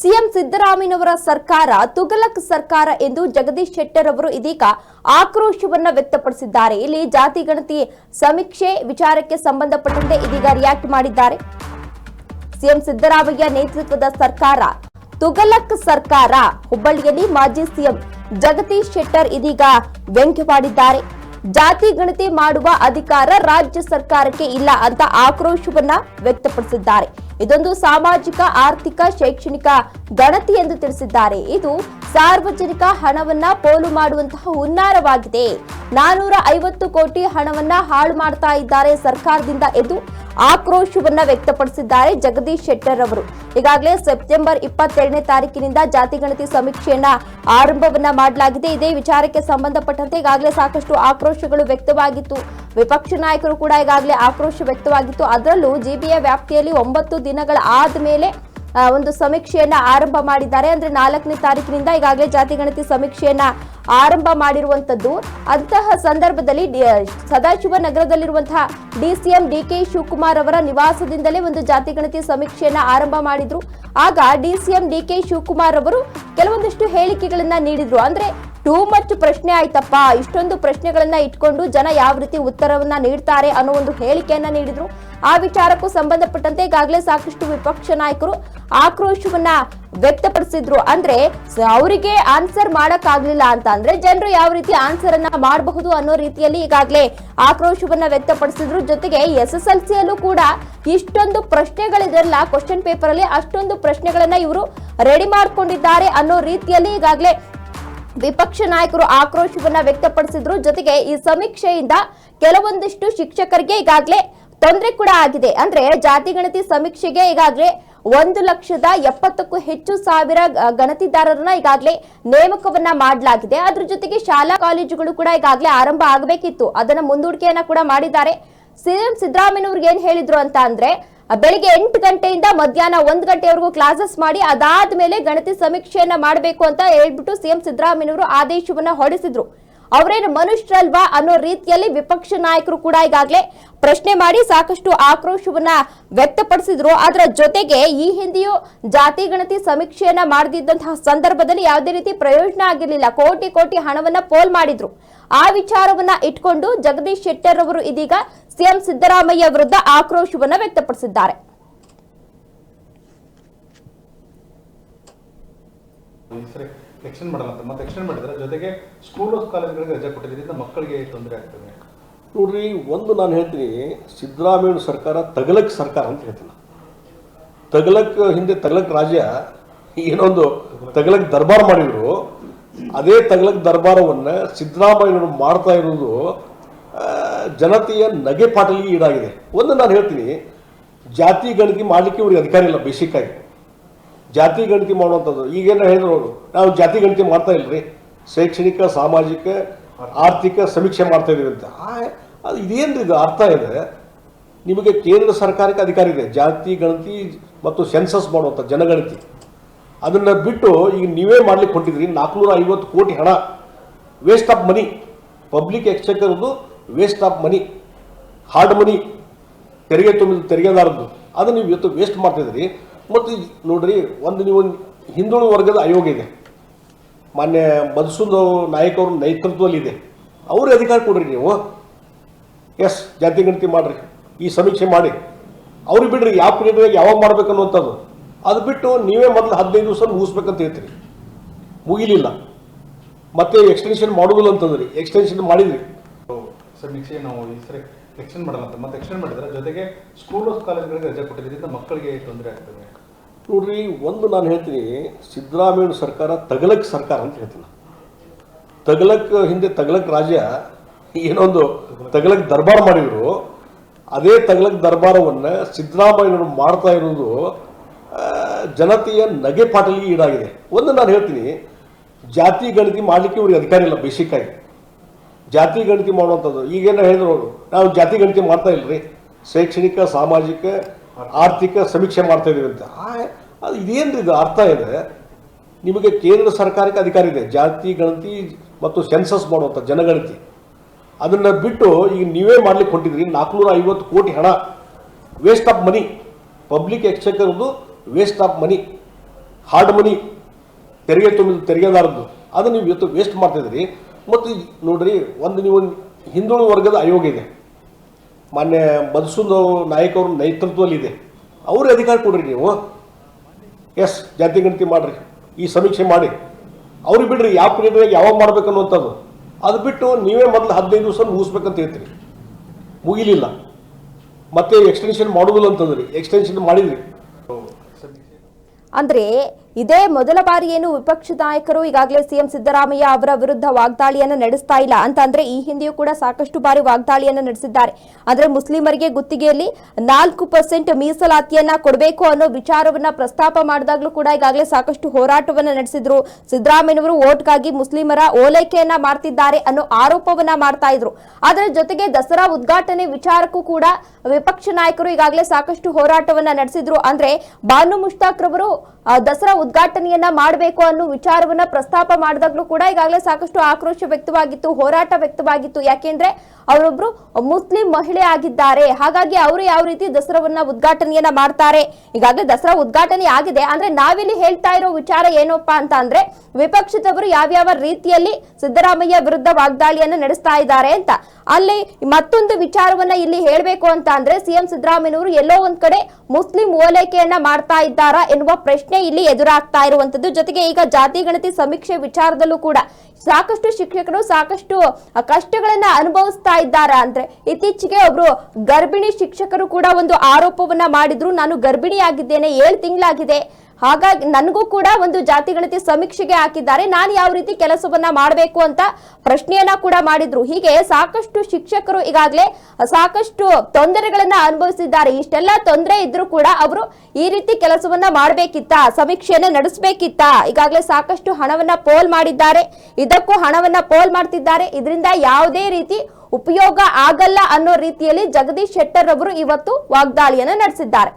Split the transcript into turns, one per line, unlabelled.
CM ಸಿದ್ದರಾಮಯ್ಯನವರ ಸರ್ಕಾರ ತುಗಲಕ್ ಸರ್ಕಾರ ಎಂದು ಜಗದೀಶ್ ಶೆಟ್ಟರ್ ಅವರು ಇದೀಗ ಆಕ್ರೋಶವನ್ನ ವ್ಯಕ್ತಪಡಿಸಿದ್ದಾರೆ. ಇಲ್ಲಿ ಜಾತಿ ಗಣತಿ ಸಮೀಕ್ಷೆ ವಿಚಾರಕ್ಕೆ ಸಂಬಂಧಪಟ್ಟಂತೆ ಇದೀಗ ರಿಯಾಕ್ಟ್ ಮಾಡಿದ್ದಾರೆ. ಸಿಎಂ ಸಿದ್ದರಾಮಯ್ಯ ನೇತೃತ್ವದ ಸರ್ಕಾರ ತುಗಲಕ್ ಸರ್ಕಾರ ಹುಬ್ಬಳ್ಳಿಯಲ್ಲಿ ಮಾಜಿ ಸಿಎಂ ಜಗದೀಶ್ ಶೆಟ್ಟರ್ ಇದೀಗ ವ್ಯಂಗ್ಯವಾಡಿದ್ದಾರೆ ಜಾತಿ ಗಣತಿ ಮಾಡುವ ಅಧಿಕಾರ ರಾಜ್ಯ ಸರ್ಕಾರಕ್ಕೆ ಇಲ್ಲ ಅಂತ ಆಕ್ರೋಶವನ್ನ ವ್ಯಕ್ತಪಡಿಸಿದ್ದಾರೆ. ಇದೊಂದು ಸಾಮಾಜಿಕ, ಆರ್ಥಿಕ, ಶೈಕ್ಷಣಿಕ ಗಣತಿ ಎಂದು ತಿಳಿಸಿದ್ದಾರೆ. ಇದು ಸಾರ್ವಜನಿಕ ಹಣವನ್ನ ಪೋಲು ಮಾಡುವಂತಹ ಹುನ್ನಾರವಾಗಿದೆ. ನಾನೂರ ಐವತ್ತು ಕೋಟಿ ಹಣವನ್ನ ಹಾಳು ಮಾಡ್ತಾ ಇದ್ದಾರೆ ಸರ್ಕಾರದಿಂದ ಎಂದು ಆಕ್ರೋಶವನ್ನ ವ್ಯಕ್ತಪಡಿಸಿದ್ದಾರೆ ಜಗದೀಶ್ ಶೆಟ್ಟರ್ ಅವರು. ಈಗಾಗಲೇ ಸೆಪ್ಟೆಂಬರ್ ಇಪ್ಪತ್ತೆರಡನೇ ತಾರೀಕಿನಿಂದ ಜಾತಿ ಗಣತಿ ಸಮೀಕ್ಷೆಯನ್ನ ಆರಂಭವನ್ನ ಮಾಡಲಾಗಿದೆ. ಇದೇ ವಿಚಾರಕ್ಕೆ ಸಂಬಂಧಪಟ್ಟಂತೆ ಈಗಾಗಲೇ ಸಾಕಷ್ಟು ಆಕ್ರೋಶಗಳು ವ್ಯಕ್ತವಾಗಿತ್ತು. ವಿಪಕ್ಷ ನಾಯಕರು ಕೂಡ ಈಗಾಗಲೇ ಆಕ್ರೋಶ ವ್ಯಕ್ತವಾಗಿತ್ತು. ಅದರಲ್ಲೂ ಜಿಬಿಯ ವ್ಯಾಪ್ತಿಯಲ್ಲಿ ಒಂಬತ್ತು ದಿನಗಳ ಆದ ಮೇಲೆ ಒಂದು ಸಮೀಕ್ಷೆಯನ್ನ ಆರಂಭ ಮಾಡಿದ್ದಾರೆ. ಅಂದ್ರೆ ನಾಲ್ಕನೇ ತಾರೀಕಿನಿಂದ ಈಗಾಗಲೇ ಜಾತಿ ಗಣತಿ ಸಮೀಕ್ಷೆಯನ್ನ ಆರಂಭ ಮಾಡಿರುವಂತದ್ದು ಅಂತಹ ಸಂದರ್ಭದಲ್ಲಿ ಡಿ- ಸದಾಶಿವ ನಗರದಲ್ಲಿರುವಂತಹ ಡಿಸಿಎಂ ಡಿಕೆ ಶಿವಕುಮಾರ್ ಅವರ ನಿವಾಸದಿಂದಲೇ ಒಂದು ಜಾತಿ ಗಣತಿ ಸಮೀಕ್ಷೆಯನ್ನ ಆರಂಭ ಮಾಡಿದ್ರು. ಆಗ ಡಿಸಿಎಂ ಡಿಕೆ ಶಿವಕುಮಾರ್ ಅವರು ಕೆಲವೊಂದಿಷ್ಟು ಹೇಳಿಕೆಗಳನ್ನ ನೀಡಿದ್ರು. ಅಂದ್ರೆ ಟೂ ಮಚ್ ಪ್ರಶ್ನೆ ಆಯ್ತಪ್ಪ. ಇಷ್ಟೊಂದು ಪ್ರಶ್ನೆಗಳನ್ನ ಇಟ್ಕೊಂಡು ಜನ ಯಾವ ರೀತಿ ಉತ್ತರವನ್ನ ನೀಡ್ತಾರೆ ಅನ್ನೋ ಒಂದು ಹೇಳಿಕೆಯನ್ನ ನೀಡಿದ್ರು. ಆ ವಿಚಾರಕ್ಕೂ ಸಂಬಂಧಪಟ್ಟಂತೆ ಈಗಾಗಲೇ ಸಾಕಷ್ಟು ವಿಪಕ್ಷ ನಾಯಕರು ಆಕ್ರೋಶವನ್ನ ವ್ಯಕ್ತಪಡಿಸಿದ್ರು. ಅಂದ್ರೆ ಅವರಿಗೆ ಆನ್ಸರ್ ಮಾಡಕ್ ಆಗ್ಲಿಲ್ಲ ಅಂತ ಅಂದ್ರೆ ಜನರು ಯಾವ ರೀತಿ ಆನ್ಸರ್ ಅನ್ನ ಮಾಡಬಹುದು ಅನ್ನೋ ರೀತಿಯಲ್ಲಿ ಈಗಾಗಲೇ ಆಕ್ರೋಶವನ್ನ ವ್ಯಕ್ತಪಡಿಸಿದ್ರು. ಜೊತೆಗೆ ಎಸ್ ಎಸ್ ಎಲ್ ಸಿಯಲ್ಲೂ ಕೂಡ ಇಷ್ಟೊಂದು ಪ್ರಶ್ನೆಗಳಿದೆಲ್ಲ ಕ್ವಶನ್ ಪೇಪರ್ ಅಲ್ಲಿ ಅಷ್ಟೊಂದು ಪ್ರಶ್ನೆಗಳನ್ನ ಇವರು ರೆಡಿ ಮಾಡ್ಕೊಂಡಿದ್ದಾರೆ ಅನ್ನೋ ರೀತಿಯಲ್ಲಿ ಈಗಾಗಲೇ ವಿಪಕ್ಷ ನಾಯಕರು ಆಕ್ರೋಶವನ್ನ ವ್ಯಕ್ತಪಡಿಸಿದ್ರು. ಜೊತೆಗೆ ಈ ಸಮೀಕ್ಷೆಯಿಂದ ಕೆಲವೊಂದಿಷ್ಟು ಶಿಕ್ಷಕರಿಗೆ ಈಗಾಗಲೇ ತೊಂದರೆ ಕೂಡ ಆಗಿದೆ. ಅಂದ್ರೆ ಜಾತಿ ಗಣತಿ ಸಮೀಕ್ಷೆಗೆ ಈಗಾಗಲೇ ಒಂದು ಲಕ್ಷದ ಎಪ್ಪತ್ತಕ್ಕೂ ಹೆಚ್ಚು ಸಾವಿರ ಗಣತಿದಾರರನ್ನ ಈಗಾಗಲೇ ನೇಮಕವನ್ನ ಮಾಡಲಾಗಿದೆ. ಅದ್ರ ಜೊತೆಗೆ ಶಾಲಾ ಕಾಲೇಜುಗಳು ಕೂಡ ಈಗಾಗಲೇ ಆರಂಭ ಆಗಬೇಕಿತ್ತು. ಅದನ್ನ ಮುಂದೂಡಿಕೆಯನ್ನ ಕೂಡ ಮಾಡಿದ್ದಾರೆ. ಸಿಎಂ ಸಿದ್ದರಾಮಯ್ಯನವ್ರಿಗೆ ಏನ್ ಹೇಳಿದ್ರು ಅಂತ ಅಂದ್ರೆ ಬೆಳಿಗ್ಗೆ ಎಂಟು ಗಂಟೆಯಿಂದ ಮಧ್ಯಾಹ್ನ ಒಂದ್ ಗಂಟೆವರೆಗೂ ಕ್ಲಾಸಸ್ ಮಾಡಿ, ಅದಾದ್ಮೇಲೆ ಗಣತಿ ಸಮೀಕ್ಷೆಯನ್ನ ಮಾಡಬೇಕು ಅಂತ ಹೇಳ್ಬಿಟ್ಟು ಸಿಎಂ ಸಿದ್ದರಾಮಯ್ಯವರು ಆದೇಶವನ್ನ ಹೊರಡಿಸಿದ್ರು. ಅವರೇನು ಮನುಷ್ಯರಲ್ವಾ ಅನ್ನೋ ರೀತಿಯಲ್ಲಿ ವಿಪಕ್ಷ ನಾಯಕರು ಕೂಡ ಈಗಾಗಲೇ ಪ್ರಶ್ನೆ ಮಾಡಿ ಸಾಕಷ್ಟು ಆಕ್ರೋಶವನ್ನ ವ್ಯಕ್ತಪಡಿಸಿದ್ರು. ಅದರ ಜೊತೆಗೆ ಈ ಹಿಂದೆಯೂ ಜಾತಿ ಗಣತಿ ಸಮೀಕ್ಷೆಯನ್ನ ಮಾಡದಿದ್ದಂತಹ ಸಂದರ್ಭದಲ್ಲಿ ಯಾವುದೇ ರೀತಿ ಪ್ರಯೋಜನ ಆಗಿರಲಿಲ್ಲ. ಕೋಟಿ ಕೋಟಿ ಹಣವನ್ನ ಪೋಲ್ ಮಾಡಿದ್ರು. ಆ ವಿಚಾರವನ್ನ ಇಟ್ಕೊಂಡು ಜಗದೀಶ್ ಶೆಟ್ಟರ್ ಅವರು ಇದೀಗ ಸಿಎಂ ಸಿದ್ದರಾಮಯ್ಯ ವಿರುದ್ಧ ಆಕ್ರೋಶವನ್ನ ವ್ಯಕ್ತಪಡಿಸಿದ್ದಾರೆ.
ಎಕ್ಸ್ಟೆಂಡ್ ಮಾಡಲ್ಲ ಮತ್ತೆ ಎಕ್ಸ್ಟೆಂಡ್ ಮಾಡಿದ್ರೆ ಜೊತೆಗೆ ಸ್ಕೂಲ್ ಕಾಲೇಜ್ಗಳಿಗೆ ರಜೆ ಕೊಟ್ಟಿದ್ದರಿಂದ ಮಕ್ಕಳಿಗೆ ತೊಂದರೆ ಆಗ್ತದೆ?
ನೋಡ್ರಿ, ಒಂದು ನಾನು ಹೇಳ್ತೀನಿ, ಸಿದ್ದರಾಮಯ್ಯ ಸರ್ಕಾರ ತಗಲಕ್ ಸರ್ಕಾರ ಅಂತ ಹೇಳ್ತೀನಿ. ತಗಲಕ್ ಹಿಂದೆ ತಗಲಕ್ ರಾಜ್ಯ ಏನೊಂದು ತಗಲಕ್ ದರ್ಬಾರ್ ಮಾಡಿದ್ರು. ಅದೇ ತಗಲಕ್ ದರ್ಬಾರವನ್ನು ಸಿದ್ದರಾಮಯ್ಯನವರು ಮಾಡ್ತಾ ಇರೋದು ಜನತೆಯ ನಗೆ ಪಾಟಲಿಗೆ ಈಡಾಗಿದೆ. ಒಂದು ನಾನು ಹೇಳ್ತೀನಿ, ಜಾತಿ ಗಣತಿ ಮಾಡಲಿಕ್ಕೆ ಇವ್ರಿಗೆ ಅಧಿಕಾರ ಇಲ್ಲ ಬೇಸಿಕ್ ಆಗಿ ಜಾತಿ ಗಣತಿ ಮಾಡುವಂಥದ್ದು. ಈಗೇನು ಹೇಳಿದ್ರು ಅವರು, ನಾವು ಜಾತಿ ಗಣತಿ ಮಾಡ್ತಾ ಇಲ್ರಿ. ಶೈಕ್ಷಣಿಕ, ಸಾಮಾಜಿಕ, ಆರ್ಥಿಕ ಸಮೀಕ್ಷೆ ಮಾಡ್ತಾ ಇದೀವಿ ಅಂತ. ಅದು ಇದೇನು ಇದು ಅರ್ಥ ಇದೆ? ನಿಮಗೆ ಕೇಂದ್ರ ಸರ್ಕಾರಕ್ಕೆ ಅಧಿಕಾರ ಇದೆ. ಜಾತಿ ಗಣತಿ ಮತ್ತು ಸೆನ್ಸಸ್ ಮಾಡುವಂಥ ಜನಗಣತಿ. ಅದನ್ನು ಬಿಟ್ಟು ಈಗ ನೀವೇ ಮಾಡ್ಲಿಕ್ಕೆ ಕೊಟ್ಟಿದ್ರಿ ನಾಲ್ಕುನೂರ ಐವತ್ತು ಕೋಟಿ ಹಣ. Waste of money public ಎಕ್ಸ್ಚೆಕರ್ದು waste of money hard money ತೆರಿಗೆ ತುಂಬಿದ ತೆರಿಗೆದಾರದ್ದು. ಅದನ್ನು ನೀವು ಇವತ್ತು ವೇಸ್ಟ್ ಮಾಡ್ತಿದ್ರಿ ಮತ್ತು ನೋಡ್ರಿ, ಒಂದು ನೀವು ಹಿಂದುಳಿದ ವರ್ಗದ ಆಯೋಗ ಇದೆ. ಮಾನ್ಯ ಮಧುಸೂದ್ ನಾಯಕ್ ಅವ್ರ ನೇತೃತ್ವದಲ್ಲಿ ಇದೆ. ಅವ್ರಿಗೆ ಅಧಿಕಾರ ಕೊಡ್ರಿ ನೀವು. ಎಸ್ ಜಾತಿ ಗಣತಿ ಮಾಡ್ರಿ. ಈ ಸಮೀಕ್ಷೆ ಮಾಡಿ. ಅವ್ರಿಗೆ ಬಿಡ್ರಿ, ಯಾವ ಪೀರಿಯಡ್ನಾಗ ಯಾವಾಗ ಮಾಡ್ಬೇಕು ಅನ್ನುವಂಥದ್ದು. ಅದು ಬಿಟ್ಟು ನೀವೇ ಮೊದಲು ಹದಿನೈದು ದಿವಸ ಮುಗಿಸ್ಬೇಕಂತ ಹೇಳ್ತೀರಿ. ಮುಗಿಲಿಲ್ಲ. ಮತ್ತೆ ಎಕ್ಸ್ಟೆನ್ಷನ್ ಮಾಡೋದಿಲ್ಲ ಅಂತಂದ್ರಿ. ಎಕ್ಸ್ಟೆನ್ಷನ್ ಮಾಡಿದ್ರಿ.
ಸಮೀಕ್ಷೆ ನಾವು ಈ ಸರಿ ಎಕ್ಸ್ಟೆಂಡ್ ಮಾಡಲ್ಲ ಅಂತ. ಮತ್ತೆ ಎಕ್ಸ್ಟೆಂಡ್ ಮಾಡಿದ್ರೆ ಜೊತೆಗೆ ಸ್ಕೂಲ್ ಕಾಲೇಜ್ಗಳಿಗೆ ರಜೆ ಕೊಟ್ಟಿದ್ದರಿಂದ ಮಕ್ಕಳಿಗೆ ತೊಂದರೆ ಆಗ್ತದೆ.
ನೋಡ್ರಿ ಒಂದು ನಾನು ಹೇಳ್ತೀನಿ ಸಿದ್ದರಾಮಯ್ಯ ಸರ್ಕಾರ ತಗಲಕ್ ಸರ್ಕಾರ ಅಂತ ಹೇಳ್ತೀನಿ ತಗಲಕ್ ಹಿಂದೆ ತಗಲಕ್ ರಾಜ್ಯ ಏನೊಂದು ತಗಲಕ್ ದರ್ಬಾರ್ ಮಾಡಿದ್ರು ಅದೇ ತಗಲಕ್ ದರ್ಬಾರವನ್ನ ಸಿದ್ದರಾಮಯ್ಯನವರು ಮಾಡ್ತಾ ಇರೋದು ಜನತೆಯ ನಗೆ ಪಾಟಲಿಗೆ ಈಡಾಗಿದೆ. ಒಂದು ನಾನು ಹೇಳ್ತೀನಿ ಜಾತಿ ಗಣತಿ ಮಾಡಲಿಕ್ಕೆ ಇವ್ರಿಗೆ ಅಧಿಕಾರ ಇಲ್ಲ ಬೇಸಿಕ್ ಆಗಿ ಜಾತಿ ಗಣತಿ ಮಾಡುವಂಥದ್ದು. ಈಗೇನ ಹೇಳಿದ್ರು ಅವರು? ನಾವು ಜಾತಿ ಗಣತಿ ಮಾಡ್ತಾ ಇಲ್ರಿ. ಶೈಕ್ಷಣಿಕ ಸಾಮಾಜಿಕ ಆರ್ಥಿಕ ಸಮೀಕ್ಷೆ ಮಾಡ್ತಾ ಇದೀವಿ ಅಂತ. ಆ, ಅದು ಇದೇನು ಇದು ಅರ್ಥ ಇದೆ? ನಿಮಗೆ ಕೇಂದ್ರ ಸರ್ಕಾರಕ್ಕೆ ಅಧಿಕಾರ ಇದೆ. ಜಾತಿ, ಗಣತಿ ಮತ್ತು ಸೆನ್ಸಸ್ ಮಾಡುವಂಥ ಜನಗಣತಿ. ಅದನ್ನು ಬಿಟ್ಟು ಈಗ ನೀವೇ ಮಾಡ್ಲಿಕ್ಕೆ ಕೊಟ್ಟಿದ್ರಿ ನಾಲ್ಕುನೂರ ಐವತ್ತು ಕೋಟಿ ಹಣ waste of money public ಎಕ್ಸ್ಚೆಕರ್ದು waste of money hard money ತೆರಿಗೆ ತುಂಬಿದ ತೆರಿಗೆದಾರದ್ದು. ಅದು ನೀವು ಇವತ್ತು ವೇಸ್ಟ್ ಮಾಡ್ತಿದ್ರಿ ಮತ್ತು ನೋಡ್ರಿ, ಒಂದು ನೀವು ಹಿಂದುಳಿದ ವರ್ಗದ ಆಯೋಗ ಇದೆ. ಮಾನ್ಯ ಮಧುಸೂದ ನಾಯಕ್ ಅವ್ರ ನೇತೃತ್ವದಲ್ಲಿದೆ ಅವ್ರಿಗೆ ಅಧಿಕಾರ ಕೊಡ್ರಿ ನೀವು. ಎಸ್, ಜಾತಿ ಗಣತಿ ಮಾಡ್ರಿ. ಈ ಸಮೀಕ್ಷೆ ಮಾಡಿ. ಅವ್ರಿಗೆ ಬಿಡ್ರಿ, ಯಾವ ಪೀರಿಯಡ್ನಾಗ ಯಾವಾಗ ಮಾಡ್ಬೇಕು ಅನ್ನುವಂಥದ್ದು. ಅದು ಬಿಟ್ಟು ನೀವೇ ಮೊದಲು ಹದಿನೈದು ದಿವಸ ಮುಗಿಸ್ಬೇಕಂತ ಹೇಳ್ತೀರಿ. ಮುಗಿಲಿಲ್ಲ. ಮತ್ತೆ ಎಕ್ಸ್ಟೆನ್ಷನ್ ಮಾಡೋದಿಲ್ಲ ಅಂತಂದ್ರಿ. ಎಕ್ಸ್ಟೆನ್ಷನ್ ಮಾಡಿದ್ರಿ.
ಅಂದ್ರೆ ಇದೇ ಮೊದಲ ಬಾರಿ ಏನು ವಿಪಕ್ಷ ನಾಯಕರು ಈಗಾಗಲೇ ಸಿಎಂ ಸಿದ್ದರಾಮಯ್ಯ ಅವರ ವಿರುದ್ಧ ವಾಗ್ದಾಳಿಯನ್ನ ನಡೆಸ್ತಾ ಇಲ್ಲ ಅಂತ ಅಂದ್ರೆ ಈ ಹಿಂದೆಯೂ ಕೂಡ ಸಾಕಷ್ಟು ಬಾರಿ ವಾಗ್ದಾಳಿಯನ್ನ ನಡೆಸಿದ್ದಾರೆ. ಅಂದ್ರೆ ಮುಸ್ಲಿಮರಿಗೆ ಗುತ್ತಿಗೆಯಲ್ಲಿ ನಾಲ್ಕು ಪರ್ಸೆಂಟ್ ಮೀಸಲಾತಿಯನ್ನ ಕೊಡಬೇಕು ಅನ್ನೋ ವಿಚಾರವನ್ನ ಪ್ರಸ್ತಾಪ ಮಾಡಿದಾಗಲೂ ಕೂಡ ಈಗಾಗಲೇ ಸಾಕಷ್ಟು ಹೋರಾಟವನ್ನ ನಡೆಸಿದ್ರು. ಸಿದ್ದರಾಮಯ್ಯನವರು ಓಟ್ಗಾಗಿ ಮುಸ್ಲಿಮರ ಓಲೈಕೆಯನ್ನ ಮಾಡ್ತಿದ್ದಾರೆ ಅನ್ನೋ ಆರೋಪವನ್ನ ಮಾಡ್ತಾ ಇದ್ರು. ಅದರ ಜೊತೆಗೆ ದಸರಾ ಉದ್ಘಾಟನೆ ವಿಚಾರಕ್ಕೂ ಕೂಡ ವಿಪಕ್ಷ ನಾಯಕರು ಈಗಾಗಲೇ ಸಾಕಷ್ಟು ಹೋರಾಟವನ್ನ ನಡೆಸಿದ್ರು. ಅಂದ್ರೆ ಬಾನು ಮುಷ್ತಾಕ್ ರವರು ದಸರಾ ಉದ್ಘಾಟನೆಯನ್ನ ಮಾಡಬೇಕು ಅನ್ನೋ ವಿಚಾರವನ್ನ ಪ್ರಸ್ತಾಪ ಮಾಡಿದಾಗ್ಲೂ ಕೂಡ ಈಗಾಗಲೇ ಸಾಕಷ್ಟು ಆಕ್ರೋಶ ವ್ಯಕ್ತವಾಗಿತ್ತು, ಹೋರಾಟ ವ್ಯಕ್ತವಾಗಿತ್ತು. ಯಾಕೆಂದ್ರೆ ಅವರೊಬ್ರು ಮುಸ್ಲಿಂ ಮಹಿಳೆ ಆಗಿದ್ದಾರೆ. ಹಾಗಾಗಿ ಅವರು ಯಾವ ರೀತಿ ದಸರಾವನ್ನ ಉದ್ಘಾಟನೆಯನ್ನ ಮಾಡ್ತಾರೆ? ಈಗಾಗಲೇ ದಸರಾ ಉದ್ಘಾಟನೆ ಆಗಿದೆ. ಅಂದ್ರೆ ನಾವಿಲ್ಲಿ ಹೇಳ್ತಾ ಇರೋ ವಿಚಾರ ಏನಪ್ಪಾ ಅಂತ ಅಂದ್ರೆ ವಿಪಕ್ಷದವರು ಯಾವ್ಯಾವ ರೀತಿಯಲ್ಲಿ ಸಿದ್ದರಾಮಯ್ಯ ವಿರುದ್ಧ ವಾಗ್ದಾಳಿಯನ್ನ ನಡೆಸ್ತಾ ಇದ್ದಾರೆ ಅಂತ. ಅಲ್ಲಿ ಮತ್ತೊಂದು ವಿಚಾರವನ್ನ ಇಲ್ಲಿ ಹೇಳಬೇಕು ಅಂತ ಅಂದ್ರೆ ಸಿಎಂ ಸಿದ್ದರಾಮಯ್ಯವರು ಎಲ್ಲೋ ಒಂದ್ ಕಡೆ ಮುಸ್ಲಿಂ ಓಲೈಕೆಯನ್ನ ಮಾಡ್ತಾ ಇದ್ದಾರಾ ಎನ್ನುವ ಪ್ರಶ್ನೆ ಇಲ್ಲಿ ಎದುರಾಗ್ತಾ ಇರುವಂತದ್ದು ಜೊತೆಗೆ ಈಗ ಜಾತಿ ಗಣತಿ ಸಮೀಕ್ಷೆ ವಿಚಾರದಲ್ಲೂ ಕೂಡ ಸಾಕಷ್ಟು ಶಿಕ್ಷಕರು ಸಾಕಷ್ಟು ಕಷ್ಟಗಳನ್ನ ಅನುಭವಿಸ್ತಾ ಇದ್ದಾರೆ. ಅಂದ್ರೆ ಇತ್ತೀಚೆಗೆ ಒಬ್ರು ಗರ್ಭಿಣಿ ಶಿಕ್ಷಕರು ಕೂಡ ಒಂದು ಆರೋಪವನ್ನ ಮಾಡಿದ್ರು. ನಾನು ಗರ್ಭಿಣಿಯಾಗಿದ್ದೇನೆ, ಏಳು ತಿಂಗಳಾಗಿದೆ. ಹಾಗಾಗಿ ನನಗೂ ಕೂಡ ಒಂದು ಜಾತಿ ಗಣತಿ ಸಮೀಕ್ಷೆಗೆ ಹಾಕಿದ್ದಾರೆ. ನಾನು ಯಾವ ರೀತಿ ಕೆಲಸವನ್ನ ಮಾಡಬೇಕು ಅಂತ ಪ್ರಶ್ನೆಯನ್ನ ಕೂಡ ಮಾಡಿದ್ರು. ಹೀಗೆ ಸಾಕಷ್ಟು ಶಿಕ್ಷಕರು ಈಗಾಗಲೇ ಸಾಕಷ್ಟು ತೊಂದರೆಗಳನ್ನ ಅನುಭವಿಸಿದ್ದಾರೆ. ಇಷ್ಟೆಲ್ಲ ತೊಂದರೆ ಇದ್ರೂ ಕೂಡ ಅವರು ಈ ರೀತಿ ಕೆಲಸವನ್ನ ಮಾಡಬೇಕಿತ್ತ, ಸಮೀಕ್ಷೆಯನ್ನ ನಡೆಸಬೇಕಿತ್ತ. ಈಗಾಗಲೇ ಸಾಕಷ್ಟು ಹಣವನ್ನ ಪೋಲ್ ಮಾಡಿದ್ದಾರೆ. ಇದಕ್ಕೂ ಹಣವನ್ನ ಪೋಲ್ ಮಾಡ್ತಿದ್ದಾರೆ. ಇದರಿಂದ ಯಾವುದೇ ರೀತಿ ಉಪಯೋಗ ಆಗಲ್ಲ ಅನ್ನೋ ರೀತಿಯಲ್ಲಿ ಜಗದೀಶ್ ಶೆಟ್ಟರ್ ಅವರು ಇವತ್ತು ವಾಗ್ದಾಳಿಯನ್ನು ನಡೆಸಿದ್ದಾರೆ.